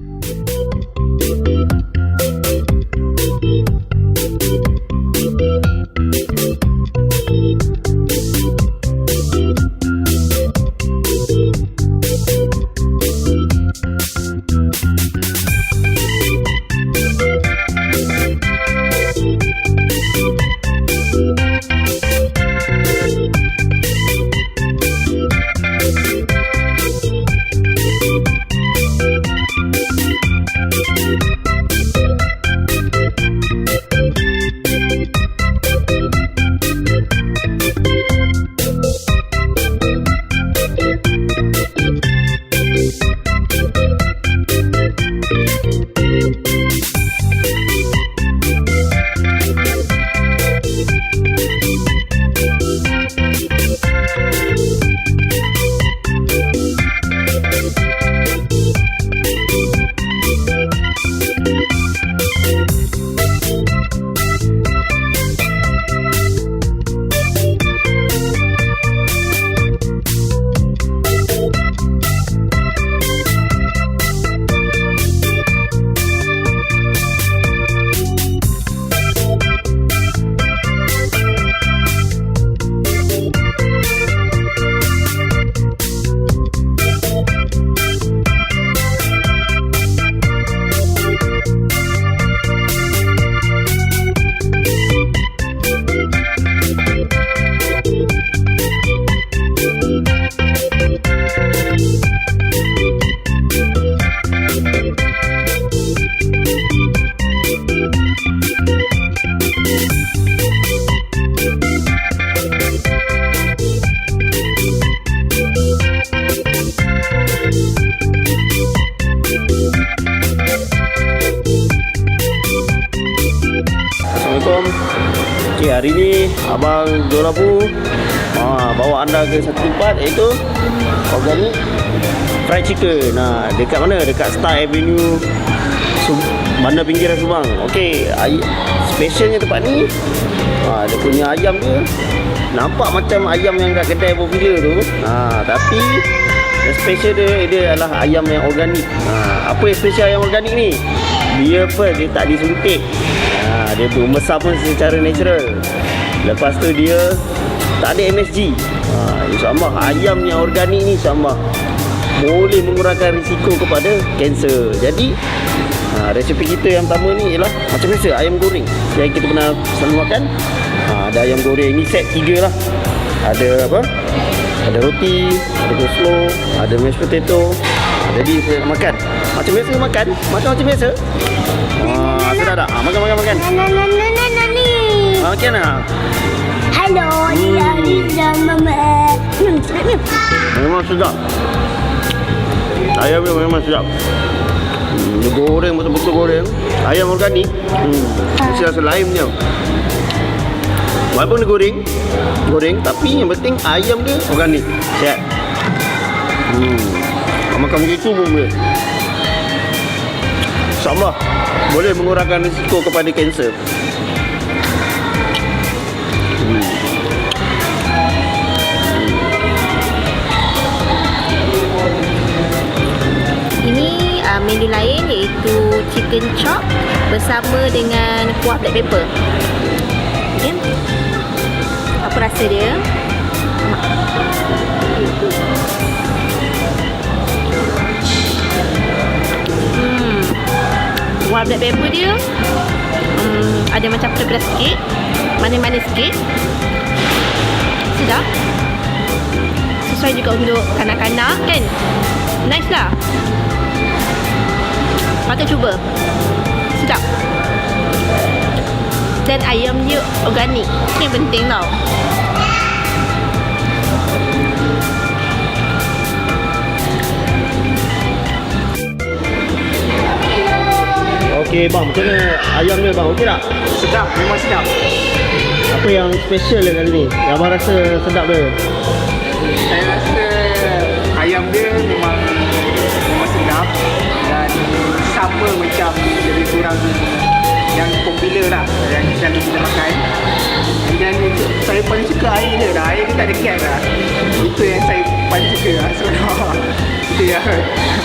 you Assalamualaikum. Okey, hari ni abang Joel Abu ha, bawa anda ke satu tempat iaitu organic fried chicken. Nah, dekat mana? Dekat Star Avenue Sum Bandar Pinggiran Subang. Okey, ay- specialnya tempat ni ha, dia punya ayam dia nampak macam ayam yang kat kedai popular tu. Ha, tapi yang special dia dia adalah ayam yang organik. Ha, apa yang special ayam organik ni? Dia first dia tak disuntik. Dia membesar pun secara natural. Lepas tu dia tak ada MSG. Ha, InsyaAllah ayam yang organik ni insyaAllah boleh mengurangkan risiko kepada kanser. Jadi ha, resepi kita yang pertama ni ialah macam biasa ayam goreng yang kita pernah selalu makan. Ha, ada ayam goreng ni set tiga lah. Ada apa? Ada roti, ada coleslaw, ada mashed potato. Ha, jadi saya makan. Macam biasa makan, makan macam biasa. Sedap tak? Ha, makan makan makan. Ha, makan lah. Hello, dia dia mama. Hmm, sedap ni. Memang sedap. Ayam dia memang sedap. Hmm, dia goreng betul-betul goreng. Ayam organik. Hmm. Mesti rasa lain punya. Walaupun dia goreng, goreng tapi yang penting ayam dia organik. Siap. Hmm. Makan begitu pun boleh. InsyaAllah boleh mengurangkan risiko kepada kanser. Ini uh, menu lain iaitu chicken chop bersama dengan kuah black pepper. Okay. Apa rasa dia? Black pepper dia hmm, ada macam pedas sikit, manis-manis sikit. Sedap. Sesuai juga untuk kanak-kanak kan? Nice lah. Patut cuba. Sedap. Dan ayam dia organik. Yang penting tau. Okey bang, macam mana ayam dia bang? Okey tak? Sedap, memang sedap. Apa yang special dia kali ni? Yang abang rasa sedap dia? Saya rasa ayam dia memang memang sedap dan sama macam lebih kurang yang popular lah yang selalu kita makan. Dan saya paling suka air dia lah. Air dia tak ada gas lah. Itu yang saya paling suka lah. So, itu ya. Okay.